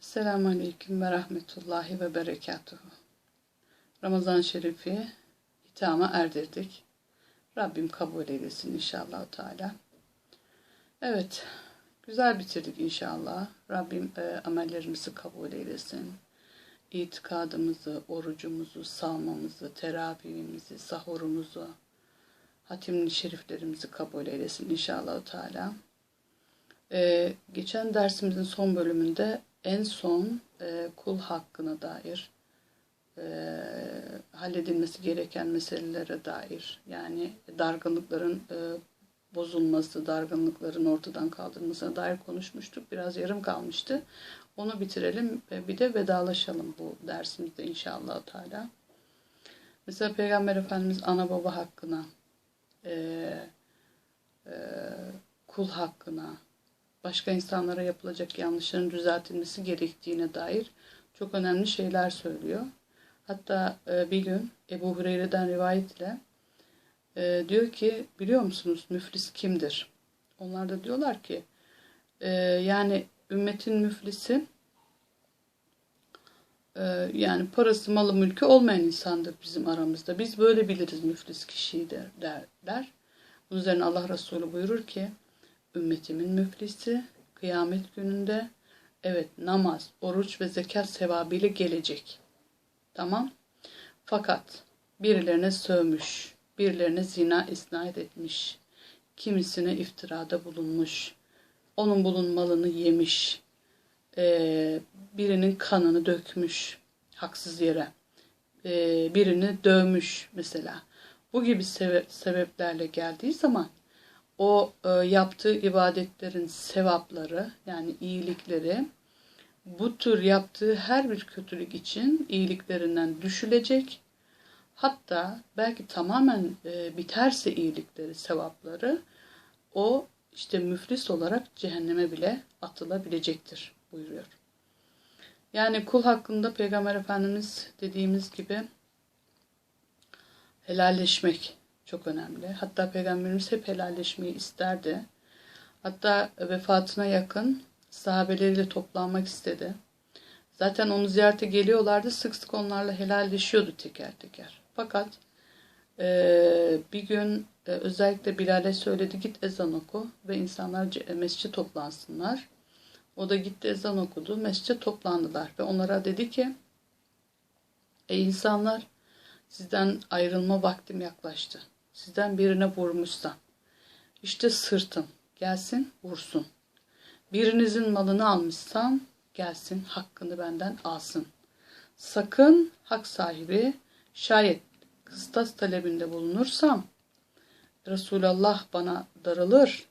Selamun Aleyküm ve Rahmetullahi ve Berekatuhu. Ramazan Şerif'i hitama erdirdik. Rabbim kabul eylesin inşallah Teala. Evet, güzel bitirdik inşallah. Rabbim e, amellerimizi kabul eylesin. İtikadımızı, orucumuzu, salmamızı, teravihimizi, sahurumuzu, hatimli şeriflerimizi kabul eylesin inşallah Teala. Ee, geçen dersimizin son bölümünde en son e, kul hakkına dair e, halledilmesi gereken meselelere dair yani dargınlıkların e, bozulması, dargınlıkların ortadan kaldırılmasına dair konuşmuştuk. Biraz yarım kalmıştı. Onu bitirelim ve bir de vedalaşalım bu dersimizde inşallah Teala. Mesela Peygamber Efendimiz ana baba hakkına, e, e, kul hakkına, başka insanlara yapılacak yanlışların düzeltilmesi gerektiğine dair çok önemli şeyler söylüyor. Hatta e, bir gün Ebu Hureyre'den rivayet ile e, diyor ki biliyor musunuz müflis kimdir? Onlar da diyorlar ki e, yani ümmetin müflisi yani parası malı mülkü olmayan insandır bizim aramızda. Biz böyle biliriz müflis kişiyi der, derler. Bunun üzerine Allah Resulü buyurur ki ümmetimin müflisi kıyamet gününde evet namaz, oruç ve zekat sevabıyla gelecek. Tamam. Fakat birilerine sövmüş, birilerine zina isnat etmiş, kimisine iftirada bulunmuş, onun bulunmalını yemiş, e, birinin kanını dökmüş haksız yere, e, birini dövmüş mesela. Bu gibi sebe sebeplerle geldiği zaman o e, yaptığı ibadetlerin sevapları yani iyilikleri bu tür yaptığı her bir kötülük için iyiliklerinden düşülecek. Hatta belki tamamen e, biterse iyilikleri, sevapları o işte müflis olarak cehenneme bile atılabilecektir buyuruyor. Yani kul hakkında Peygamber Efendimiz dediğimiz gibi helalleşmek çok önemli. Hatta Peygamberimiz hep helalleşmeyi isterdi. Hatta vefatına yakın sahabeleriyle toplanmak istedi. Zaten onu ziyarete geliyorlardı. Sık sık onlarla helalleşiyordu teker teker. Fakat e, bir gün e, özellikle Bilal'e söyledi git ezan oku ve insanlar mescid toplansınlar. O da gitti ezan okudu. Mescide toplandılar ve onlara dedi ki Ey insanlar sizden ayrılma vaktim yaklaştı sizden birine vurmuşsa, işte sırtım gelsin vursun. Birinizin malını almışsam gelsin hakkını benden alsın. Sakın hak sahibi şayet kıstas talebinde bulunursam Resulullah bana darılır,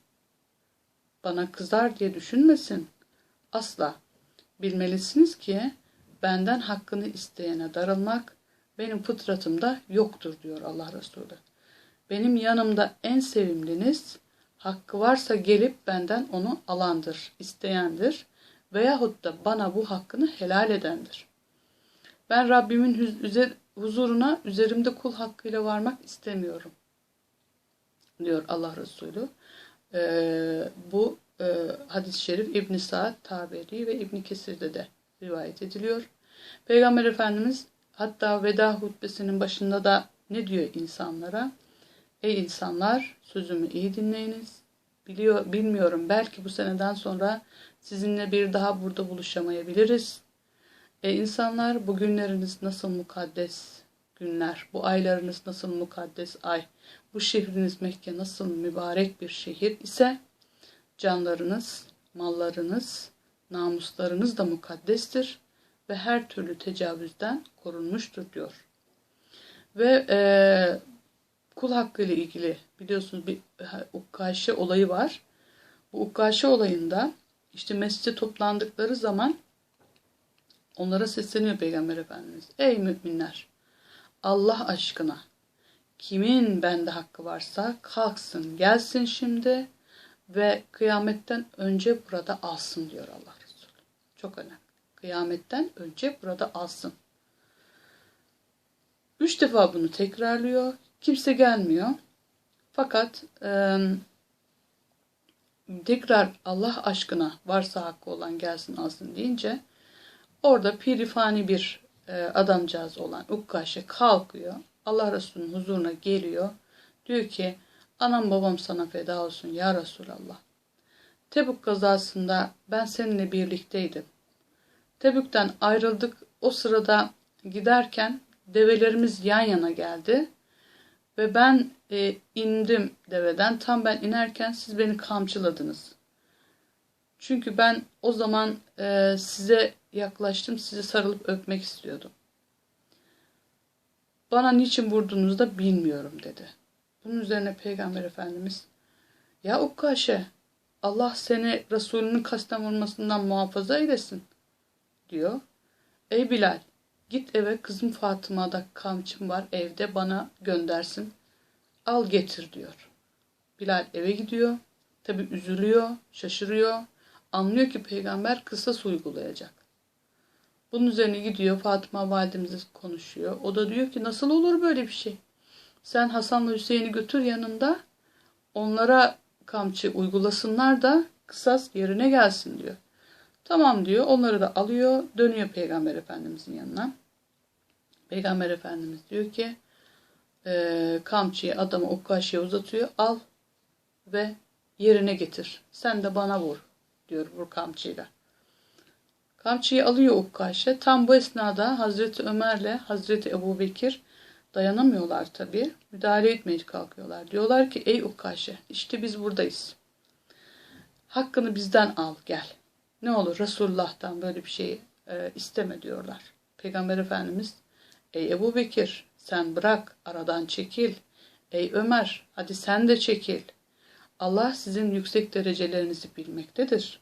bana kızar diye düşünmesin. Asla. Bilmelisiniz ki benden hakkını isteyene darılmak benim fıtratımda yoktur diyor Allah Resulü. Benim yanımda en sevimliniz, hakkı varsa gelip benden onu alandır, isteyendir veyahut da bana bu hakkını helal edendir. Ben Rabbimin huzuruna üzerimde kul hakkıyla varmak istemiyorum. Diyor Allah Resulü. Ee, bu e, hadis-i şerif İbn Saad, Taberi ve İbn Kesir'de de rivayet ediliyor. Peygamber Efendimiz hatta veda hutbesinin başında da ne diyor insanlara? Ey insanlar sözümü iyi dinleyiniz. Biliyor, bilmiyorum belki bu seneden sonra sizinle bir daha burada buluşamayabiliriz. Ey insanlar bu günleriniz nasıl mukaddes günler, bu aylarınız nasıl mukaddes ay, bu şehriniz Mekke nasıl mübarek bir şehir ise canlarınız, mallarınız, namuslarınız da mukaddestir ve her türlü tecavüzden korunmuştur diyor. Ve e, kul hakkı ile ilgili biliyorsunuz bir ukkaşe olayı var. Bu ukkaşe olayında işte mescide toplandıkları zaman onlara sesleniyor Peygamber Efendimiz. Ey müminler! Allah aşkına kimin bende hakkı varsa kalksın gelsin şimdi ve kıyametten önce burada alsın diyor Allah Resulü. Çok önemli. Kıyametten önce burada alsın. Üç defa bunu tekrarlıyor. Kimse gelmiyor. Fakat e, tekrar Allah aşkına varsa hakkı olan gelsin alsın deyince Orada pirifani bir e, adamcağız olan Ukkaşe kalkıyor. Allah Resulü'nün huzuruna geliyor. Diyor ki anam babam sana feda olsun ya Resulallah. Tebük kazasında ben seninle birlikteydim. Tebük'ten ayrıldık. O sırada giderken develerimiz yan yana geldi. Ve ben e, indim deveden. Tam ben inerken siz beni kamçıladınız. Çünkü ben o zaman e, size yaklaştım. Sizi sarılıp öpmek istiyordum. Bana niçin vurdunuz da bilmiyorum dedi. Bunun üzerine Peygamber Efendimiz ya Ukkaşe Allah seni Resulünün kasten vurmasından muhafaza eylesin diyor. Ey Bilal git eve kızım Fatıma'da kamçım var evde bana göndersin. Al getir diyor. Bilal eve gidiyor. Tabi üzülüyor, şaşırıyor. Anlıyor ki peygamber kısas uygulayacak. Bunun üzerine gidiyor Fatıma validemize konuşuyor. O da diyor ki nasıl olur böyle bir şey? Sen Hasan'la Hüseyin'i götür yanında onlara kamçı uygulasınlar da kısas yerine gelsin diyor. Tamam diyor. Onları da alıyor. Dönüyor Peygamber Efendimizin yanına. Peygamber Efendimiz diyor ki e, kamçıyı adamı Ukkaşı'ya uzatıyor. Al ve yerine getir. Sen de bana vur diyor vur kamçıyla. Kamçıyı alıyor Ukkaşe. Tam bu esnada Hazreti Ömer'le Hazreti Ebu Bekir dayanamıyorlar tabi. Müdahale etmeye kalkıyorlar. Diyorlar ki ey Ukkaşe işte biz buradayız. Hakkını bizden al gel. Ne olur Resulullah'tan böyle bir şey e, isteme diyorlar. Peygamber Efendimiz ey Ebu Bekir sen bırak aradan çekil. Ey Ömer hadi sen de çekil. Allah sizin yüksek derecelerinizi bilmektedir.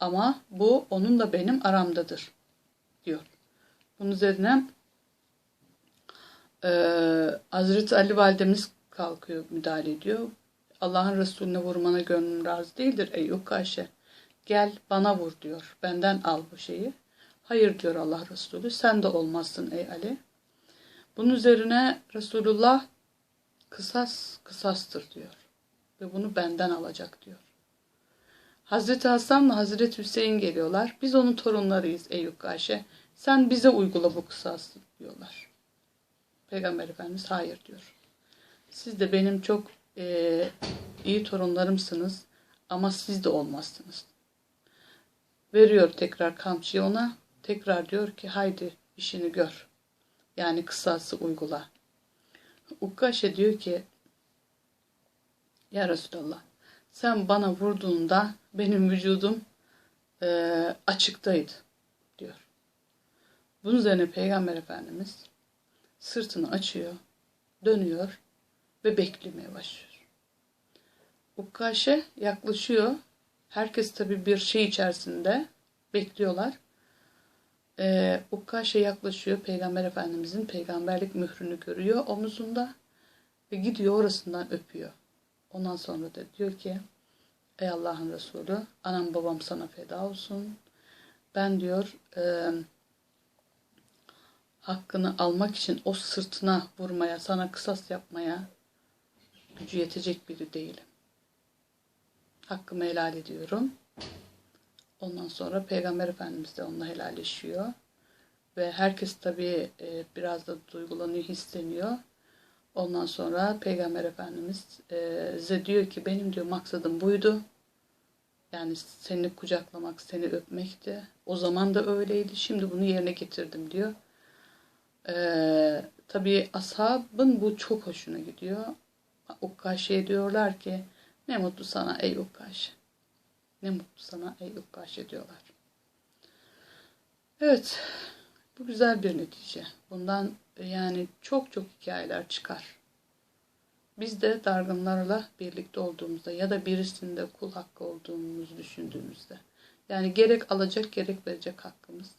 Ama bu onunla benim aramdadır diyor. Bunun üzerine e, Hazreti Ali validemiz kalkıyor, müdahale ediyor. Allah'ın Resulüne vurmana gönlüm razı değildir ey Ukkaşe. Gel bana vur diyor. Benden al bu şeyi. Hayır diyor Allah Resulü. Sen de olmazsın ey Ali. Bunun üzerine Resulullah kısas kısastır diyor. Ve bunu benden alacak diyor. Hazreti Hasan'la Hazreti Hüseyin geliyorlar. Biz onun torunlarıyız ey Ukkaşe. Sen bize uygula bu kısası diyorlar. Peygamber Efendimiz hayır diyor. Siz de benim çok e, iyi torunlarımsınız ama siz de olmazsınız. Veriyor tekrar kamçıyı ona. Tekrar diyor ki haydi işini gör. Yani kısası uygula. Ukkaşe diyor ki Ya Resulallah sen bana vurduğunda benim vücudum e, açıktaydı diyor. Bunun üzerine Peygamber Efendimiz sırtını açıyor, dönüyor ve beklemeye başlıyor. Ukkaşe yaklaşıyor. Herkes tabi bir şey içerisinde bekliyorlar. Ee, Ukkaşe yaklaşıyor. Peygamber Efendimizin peygamberlik mührünü görüyor omuzunda ve gidiyor orasından öpüyor. Ondan sonra da diyor ki Ey Allah'ın Resulü anam babam sana feda olsun. Ben diyor e, hakkını almak için o sırtına vurmaya, sana kısas yapmaya gücü yetecek biri değilim. Hakkımı helal ediyorum. Ondan sonra Peygamber Efendimiz de onunla helalleşiyor. Ve herkes tabii e, biraz da duygulanıyor, hisleniyor. Ondan sonra Peygamber Efendimiz e, size diyor ki benim diyor maksadım buydu. Yani seni kucaklamak, seni öpmekti. O zaman da öyleydi. Şimdi bunu yerine getirdim diyor. Ee, tabii ashabın bu çok hoşuna gidiyor. Ukkaşe'ye diyorlar ki ne mutlu sana ey Ukkaşe. Ne mutlu sana ey Ukkaşe diyorlar. Evet bu güzel bir netice. Bundan yani çok çok hikayeler çıkar. Biz de dargınlarla birlikte olduğumuzda ya da birisinde kul hakkı olduğumuzu düşündüğümüzde yani gerek alacak gerek verecek hakkımız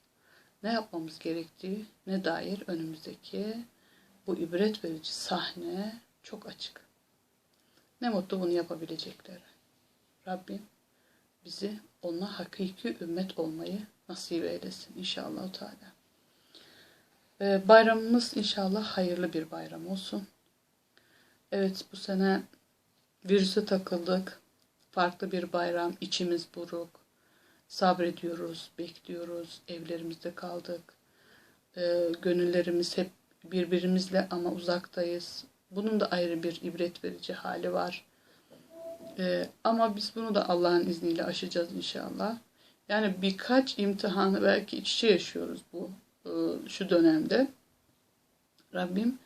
ne yapmamız gerektiği ne dair önümüzdeki bu ibret verici sahne çok açık. Ne mutlu bunu yapabilecekleri. Rabbim bizi onunla hakiki ümmet olmayı nasip eylesin inşallah Teala. Ee, bayramımız inşallah hayırlı bir bayram olsun. Evet bu sene virüse takıldık. Farklı bir bayram, içimiz buruk. sabrediyoruz, bekliyoruz, evlerimizde kaldık. Ee, gönüllerimiz hep birbirimizle ama uzaktayız. Bunun da ayrı bir ibret verici hali var. Ee, ama biz bunu da Allah'ın izniyle aşacağız inşallah. Yani birkaç imtihanı belki iç içe yaşıyoruz bu e, şu dönemde. Rabbim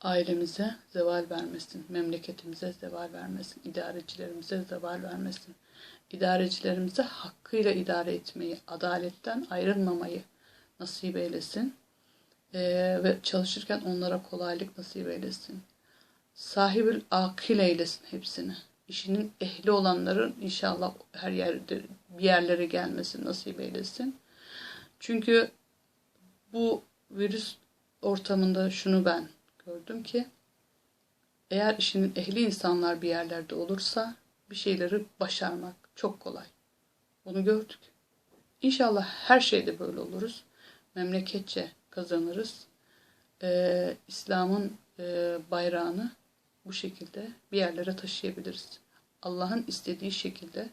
ailemize zeval vermesin, memleketimize zeval vermesin, idarecilerimize zeval vermesin. İdarecilerimize hakkıyla idare etmeyi, adaletten ayrılmamayı nasip eylesin. Ee, ve çalışırken onlara kolaylık nasip eylesin. Sahibül akil eylesin hepsini. İşinin ehli olanların inşallah her yerde bir yerlere gelmesi nasip eylesin. Çünkü bu virüs ortamında şunu ben gördüm ki eğer işinin ehli insanlar bir yerlerde olursa bir şeyleri başarmak çok kolay. Bunu gördük. İnşallah her şeyde böyle oluruz. Memleketçe kazanırız. Ee, İslam'ın e, bayrağını bu şekilde bir yerlere taşıyabiliriz. Allah'ın istediği şekilde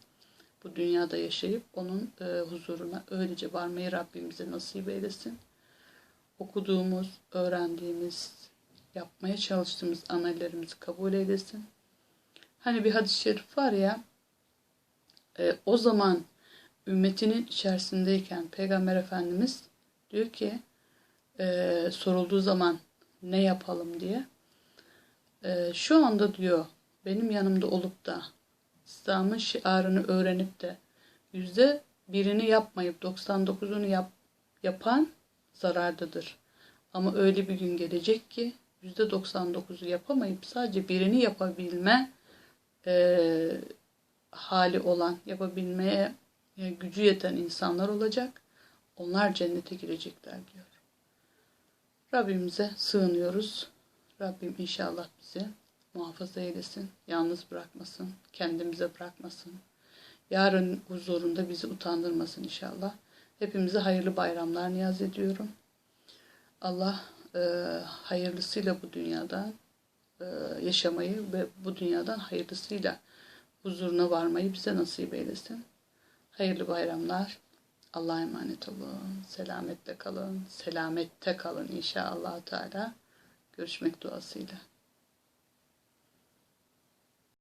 bu dünyada yaşayıp onun e, huzuruna öylece varmayı Rabbimize nasip eylesin. Okuduğumuz, öğrendiğimiz, yapmaya çalıştığımız amellerimizi kabul eylesin. Hani bir hadis-i şerif var ya, e, o zaman ümmetinin içerisindeyken Peygamber Efendimiz diyor ki, e, sorulduğu zaman ne yapalım diye, e, şu anda diyor benim yanımda olup da İslam'ın şiarını öğrenip de yüzde birini yapmayıp 99'unu yap, yapan zarardadır. Ama öyle bir gün gelecek ki yüzde 99'u yapamayıp sadece birini yapabilme e, hali olan, yapabilmeye e, gücü yeten insanlar olacak. Onlar cennete girecekler diyor. Rabbimize sığınıyoruz. Rabbim inşallah bizi muhafaza eylesin, yalnız bırakmasın, kendimize bırakmasın. Yarın huzurunda bizi utandırmasın inşallah. Hepimize hayırlı bayramlar niyaz ediyorum. Allah e, hayırlısıyla bu dünyada e, yaşamayı ve bu dünyadan hayırlısıyla huzuruna varmayı bize nasip eylesin. Hayırlı bayramlar. Allah'a emanet olun. Selametle kalın. Selamette kalın inşallah Teala. Görüşmek duasıyla.